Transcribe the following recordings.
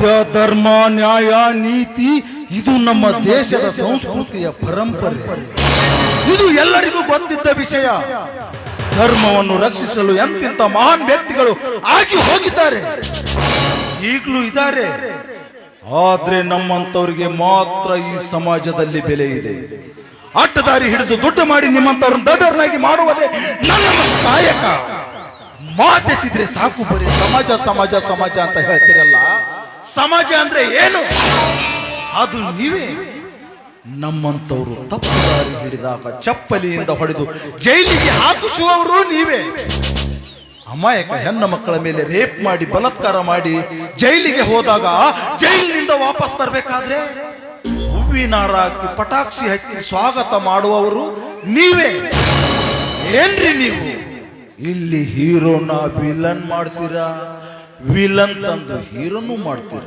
ಸತ್ಯ ಧರ್ಮ ನ್ಯಾಯ ನೀತಿ ಇದು ನಮ್ಮ ದೇಶದ ಸಂಸ್ಕೃತಿಯ ಪರಂಪರೆ. ಇದು ಎಲ್ಲರಿಗೂ ಗೊತ್ತಿದ್ದ ವಿಷಯ. ಧರ್ಮವನ್ನು ರಕ್ಷಿಸಲು ಎಂತಿಂತ ಮಹಾನ್ ವ್ಯಕ್ತಿಗಳು ಆಗಿ ಹೋಗಿದ್ದಾರೆ. ಈಗಲೂ ಇದ್ದಾರೆ. ಆದ್ರೆ ನಮ್ಮಂತವರಿಗೆ ಮಾತ್ರ ಈ ಸಮಾಜದಲ್ಲಿ ಬೆಲೆ ಇದೆ. ಅಟ್ಟದಾರಿ ಹಿಡಿದು ದುಡ್ಡು ಮಾಡಿ ನಿಮ್ಮಂತವ್ರನ್ನ ದೊಡ್ಡವರನ್ನಾಗಿ ಮಾಡುವುದೇ ನನ್ನ ಕಾಯಕ. ಮಾತೆತ್ತಿದ್ರೆ ಸಾಕು ಬರೀ ಸಮಾಜ ಸಮಾಜ ಸಮಾಜ ಅಂತ ಹೇಳ್ತಿರಲ್ಲ. ಸಮಾಜ ಅಂದ್ರೆ ಏನು? ಅದು ನೀವೇ. ನಮ್ಮಂತವರು ತಪ್ಪು ದಾರಿ ಹಿಡಿದಾಗ ಚಪ್ಪಲಿಯಿಂದ ಹೊಡೆದು ಜೈಲಿಗೆ ಹಾಕಿಸುವವರು ನೀವೇ. ಅಮಾಯಕ ಹೆಣ್ಣು ಮಕ್ಕಳ ಮೇಲೆ ರೇಪ್ ಮಾಡಿ, ಬಲತ್ಕಾರ ಮಾಡಿ ಜೈಲಿಗೆ ಹೋದಾಗ ಜೈಲಿನಿಂದ ವಾಪಸ್ ಬರಬೇಕಾದ್ರೆ ಹೂವಿನಾರ ಹಾಕಿ ಪಟಾಕ್ಷಿ ಹಚ್ಚಿ ಸ್ವಾಗತ ಮಾಡುವವರು ನೀವೇ. ಏನ್ರಿ ನೀವು? ಇಲ್ಲಿ ಹೀರೋನ ವಿಲನ್ ಮಾಡ್ತೀರಾ? ವಿಲನ್ ತಂದು ಹೀರೋನು ಮಾಡ್ತೀರ.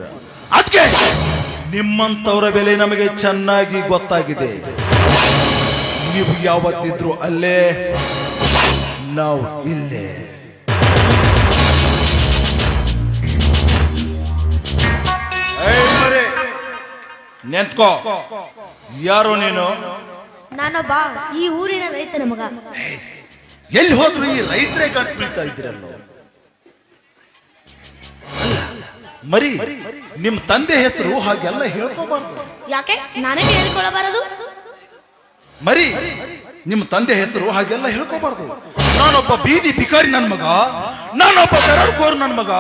ಅದಕ್ಕೆ ನಿಮ್ಮಂತವರ ಬೆಲೆ ನಮಗೆ ಚೆನ್ನಾಗಿ ಗೊತ್ತಾಗಿದೆ. ನೀವು ಯಾವತ್ತಿದ್ರು ಅಲ್ಲೇ ನಾವು ಇಲ್ಲೇ. ನೆನ್ತ್ಕೋ ಯಾರು ನೀನು? ನಾನೊಬ್ಬ ಈ ಊರಿನ ರೈತನ ಮಗ. ಎಲ್ಲಿ ಹೋದ್ರು ಈ ರೈತರೇ ಕಟ್ಬಿಡ್ತಾ ಬೀಳ್ತಾ ಇದ್ದೀರಲ್ಲ. ಮರಿ ನಿಮ್ ತಂದೆ ಹೆಸರು ಹಾಗೆಲ್ಲ ಹೇಳ್ಕೋಬಾರ್ದು. ಯಾಕೆ? ನನಗೆ ಹೇಳ್ಕೊಳ್ಳಬಾರದು ಮರಿ ನಿಮ್ಮ ತಂದೆ ಹೆಸರು ಹಾಗೆಲ್ಲ ಹೇಳ್ಕೋಬಾರ್ದು. ನಾನೊಬ್ಬ ಬೀದಿ ಭಿಕಾರಿ ನನ್ ಮಗ ನಾನೊಬ್ಬ ಕೋರ್ ನನ್ ಮಗ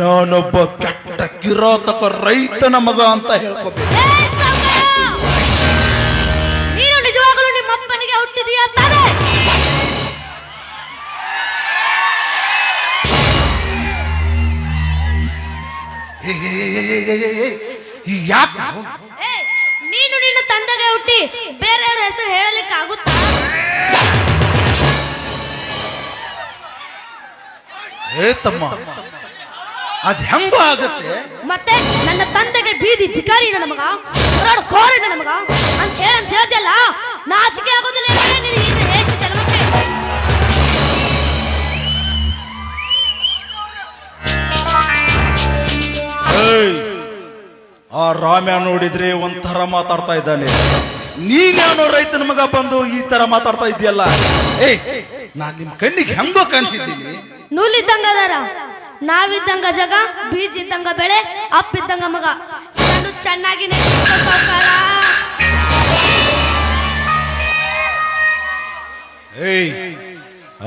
ನಾನೊಬ್ಬ ಕೆಟ್ಟ ಕಿರಾತಕ ರೈತನ ಮಗ ಅಂತ ಹೇಳ್ಕೋಬೇಕು. ಯಾಕೆ? ನೀನು ನಿನ್ನ ತಂದೆಗೆ ಹುಟ್ಟಿ ಬೇರೆಯವ್ರ ಹೆಸರು ಹೇಳಲಿಕ್ಕೆ ಆಗುತ್ತಾ ಏ ತಮ್ಮ ಅದ್ ಹೆಂಗ ಆಗುತ್ತೆ? ಮತ್ತೆ ನನ್ನ ತಂದೆಗೆ ಬೀದಿ ಭಿಕಾರಿ ನಮಗ ನನ್ನ ಮಗ ಅಂತ ಹೇಳಂತ ಹೇಳ್ದಲ್ಲ ನಾಚಿಕೆ ಆಗೋದಿಲ್ಲ ನಿನಗೆ ಆ ರಾಮ್ಯ ನೋಡಿದ್ರೆ ಒಂಥರ ಮಾತಾಡ್ತಾ ಇದ್ದಾನೆ. ನೀನ್ಯಾನೋ ರೈತನ ಮಗ ಬಂದು ಈ ತರ ಮಾತಾಡ್ತಾ ಇದೆಯಲ್ಲ ಏ ನಾನ್ ನಿಮ್ ಕಣ್ಣಿಗೆ ಹೆಂಗೋ ಕಾಣಿಸಿದ್ದೀನಿ. ನೂಲಿದ್ದಂಗ ಅದಾರ ನಾವಿದ್ದಂಗ ಜಗ ಬೀಜ ಇದ್ದಂಗ ಬೆಳೆ ಅಪ್ಪಿದ್ದಂಗ ಮಗ. ಚೆನ್ನಾಗಿ ಸಾವ್ಕಾರ. ಏಯ್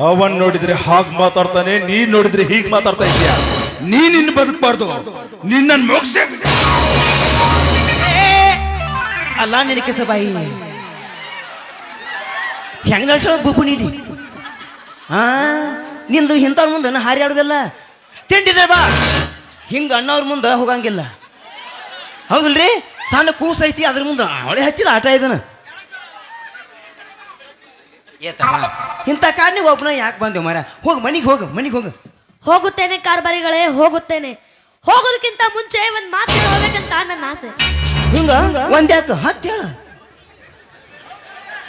ಅವನ್ ನೋಡಿದ್ರೆ ಹಾಗ್ ಮಾತಾಡ್ತಾನೆ ನೀನ್ ನೋಡಿದ್ರೆ ಹೀಗ್ ಮಾತಾಡ್ತಾ ಇದೀಯ ನೀನ್ ಇನ್ನು ಬದುಕಬಾರ್ದು. ನಿನ್ನ ಮೋಕ್ಷ ಅಲ್ಲ ನಿನಗೆ ಕೆಸಬಾಯಿ ಹೆಂಗ್ ನಡ್ಸೋ ಬುಬ್ಬು ನೀಲಿ? ಆ, ನಿಂದು ಇಂಥವ್ರ ಮುಂದೆ ಹಾರ್ಯಾಡೋದಿಲ್ಲ ತಿಂಡಿದೆ ಬಾ. ಹಿಂಗ ಅಣ್ಣವ್ರ ಮುಂದೆ ಹೋಗಂಗಿಲ್ಲ. ಹೌದಲ್ರಿ? ಸಣ್ಣ ಕೂಸ್ ಐತಿ, ಅದ್ರ ಮುಂದೆ ಅವಳೆ ಹಚ್ಚಿಲ್ಲ ಆಟ ಇದನ ಇಂಥ ಕಾಡ್ನಿಗೆ ಒಬ್ಬನ ಯಾಕೆ ಬಂದೇವು ಮಾರ ಹೋಗಿ ಮನಿಗೆ ಹೋಗು ಮನಿಗೆ ಹೋಗು. ಹೋಗುತ್ತೇನೆ ಕಾರ್ಬಾರಿಗಳೇ ಹೋಗುತ್ತೇನೆ. ಹೋಗೋದಕ್ಕಿಂತ ಮುಂಚೆ ಒಂದ್ ಮಾತು ಹೋಗ್ಬೇಕಂತ ನನ್ನ ಆಸೆ. ಹಿಂಗ? ಒಂದ್ಯಾಕ ಹತ್ತು ಹೇಳ.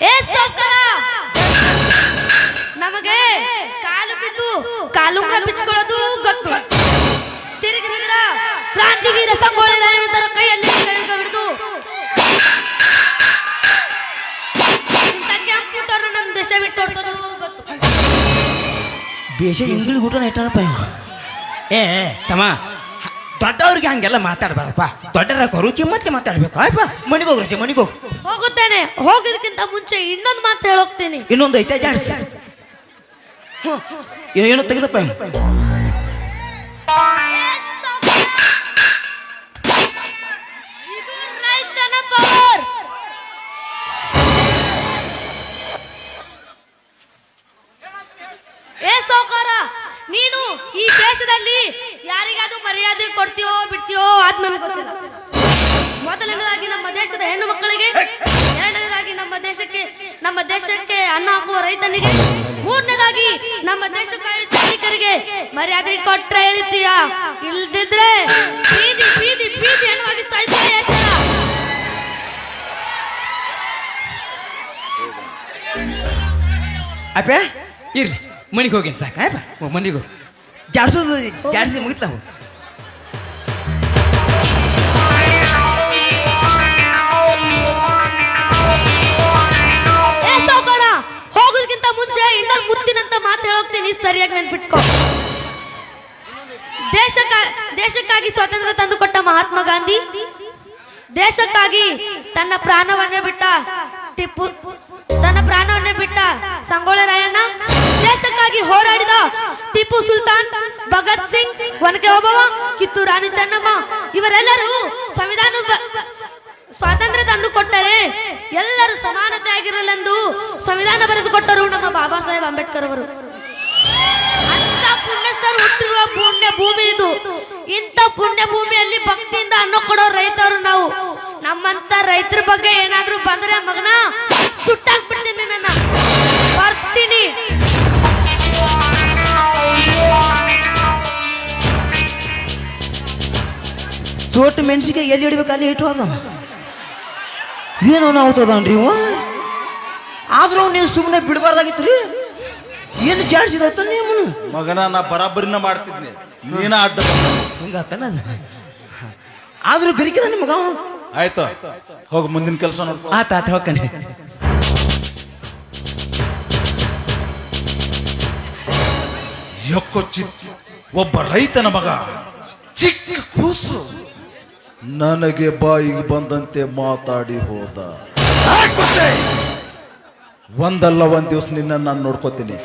ಏ ಸಾವ್ಕಾರ ನಮಗೆ ಕಾಲು ಬಿದ್ದು ಕಾಲು ಬಿಚ್ಕೊಳ್ಳೋದು ಗೊತ್ತು. ತಿರುಗಿ ಬಿದ್ರ ಕ್ರಾಂತಿವೀರ ಸಂಗೊಳ್ಳಿ ರಾಯಣ್ಣರ ಕೈಯಲ್ಲಿ ಬೇಷ ಇಂಗ್ಳಿಗೆ ಊಟ ಇಟ್ಟಾರಪ್ಪ ಇವ ಏ ತಮ್ಮ ದೊಡ್ಡವ್ರಿಗೆ ಹಂಗೆಲ್ಲ ಮಾತಾಡ್ಬಾರಪ್ಪ. ದೊಡ್ಡರ ಕರು ಕಿಮ್ಮತ್ತೆ ಮಾತಾಡ್ಬೇಕು. ಆಯ್ಪ ಮನೆಗೆ ಹೋಗ್ರಜೆ ಮನೆಗೆ ಹೋಗು. ಹೋಗುತ್ತೇನೆ. ಹೋಗೋದಕ್ಕಿಂತ ಮುಂಚೆ ಇನ್ನೊಂದು ಮಾತು ಹೇಳೋಗ್ತೀನಿ. ಇನ್ನೊಂದು ಐತೆ ಜಾಡಿಸಿ. ಏನು ತೆಗೆದಪ್ಪ ಯಾರಿಗಾದ್ರೂ ಮರ್ಯಾದೆ ಕೊಡ್ತೀಯೋ ಬಿಡ್ತೀಯೋ ಅದ್ ನನಗೆ ಗೊತ್ತಿಲ್ಲ. ಮೊದಲನೇದಾಗಿ ನಮ್ಮ ದೇಶದ ಹೆಣ್ಣು ಮಕ್ಕಳಿಗೆ, ಎರಡನೇದಾಗಿ ನಮ್ಮ ದೇಶಕ್ಕೆ ನಮ್ಮ ದೇಶಕ್ಕೆ ಅನ್ನ ಹಾಕುವ ರೈತನಿಗೆ, ಮೂರನೇದಾಗಿ ನಮ್ಮ ದೇಶಕ್ಕಾಗಿ ಸೈನಿಕರಿಗೆ ಮರ್ಯಾದೆ ಕೊಟ್ರೆ ಹೇಳ್ತೀಯ? ಇಲ್ದಿದ್ರೆ ಬೀದಿ ಬೀದಿ ಬೀದಿ ಹೆಣ್ಣುವಾಗಿ ಹೇಳ್ತೀಯ ಅಪ್ಪ, ಇರ್ಲಿ. ಮನೆಗೆ ಹೋಗಿನ್ ಸಾಕು ಮನೆಗೆ ಹೋಗಿ. ಜಾಡ್ಸೋದು, ಜಾಡ್ಸಿ ಮುಗಿತ್ ನಾವು ಹೋಗೋದಕ್ಕಿಂತ ಮುಂಚೆ ಇನ್ನೊಂದು ಮುತ್ತಿನಂತ ಮಾತು ಹೇಳೋಗ್ತೀನಿ, ಸರಿಯಾಗಿ ನೆನ್ಪಿಟ್ಕೋ. ದೇಶಕ್ಕ, ದೇಶಕ್ಕಾಗಿ ಸ್ವಾತಂತ್ರ್ಯ ತಂದುಕೊಟ್ಟ ಮಹಾತ್ಮ ಗಾಂಧಿ, ದೇಶಕ್ಕಾಗಿ ತನ್ನ ಪ್ರಾಣವನ್ನೇ ಬಿಟ್ಟ ಟಿಪ್ಪು, ತನ್ನ ಪ್ರಾಣವನ್ನೇ ಬಿಟ್ಟ ಸಂಗೊಳ್ಳ ರಾಯಣ್ಣ ಟಿಪ್ಪು ಸುಲ್ತಾನ್, ಭಗತ್ ಸಿಂಗ್ ಒನಕೆ ಓಬವ್ವ ಕಿತ್ತೂರು ರಾಣಿ ಚೆನ್ನಮ್ಮ, ಇವರೆಲ್ಲರೂ ಸಂವಿಧಾನ ಸ್ವಾತಂತ್ರ್ಯ ತಂದು ಕೊಟ್ಟರೆ ಎಲ್ಲರೂ ಸಮಾನತೆ ಆಗಿರಲೆಂದು ಸಂವಿಧಾನ ಬರೆದುಕೊಟ್ಟರು ನಮ್ಮ ಬಾಬಾ ಸಾಹೇಬ್ ಅಂಬೇಡ್ಕರ್ ಅವರು. ಪುಣ್ಯಸ್ಥರು ಹುಟ್ಟಿರುವ ಪುಣ್ಯ ಭೂಮಿ ಇದು. ಇಂಥ ಪುಣ್ಯ ಭೂಮಿಯಲ್ಲಿ ಭಕ್ತಿಯಿಂದ ಅನ್ನ ಕೊಡೋ ರೈತರು ನಾವು. ನಮ್ಮಂತ ರೈತರ ಬಗ್ಗೆ ಏನಾದ್ರೂ ಬಂದ್ರೆ ಮಗನ ಚೋಟ್ ಮೆಣಸಿಗೆ ಎಲ್ಲಿ ಹಿಡಿಬೇಕು ಅಲ್ಲಿ ಇಟ್ಟು ಅದ ಏನೋ ನಾವ್ತದನ್ರಿ ಇವ? ಆದ್ರೂ ನೀವು ಸುಮ್ಮನೆ ಬಿಡಬಾರ್ದಾಗಿತ್ತು ರೀ ಏನು ನೀವು ಮಗನ ನಾ ಬರಾಬರಿನ ಮಾಡ್ತಿದ್ನಿ. ನೀನ ಅಡ್ಡ. ಹಿಂಗಾತನ ಆದ್ರೂ ಬೆರಿಕಿದ ನಿಮಗ. ಆಯ್ತು. ಹೋಗಿ ಮುಂದಿನ ಕೆಲಸ ನೋಡ್ಕೊ ಆತ ಆತ ಹೋಗ್ಕಣಿ. ಯಕ್ಕೋ ಚಿತ್ ಒಬ್ಬ ರೈತನ ಮಗ ಚಿಕ್ಕ ಕೂಸು. ನನಗೆ ಬಾಯಿಗೆ ಬಂದಂತೆ ಮಾತಾಡಿ ಹೋದ. ಒಂದಲ್ಲ ಒಂದ್ ದಿವಸ ನಿನ್ನ ನಾನು ನೋಡ್ಕೋತೀನಿ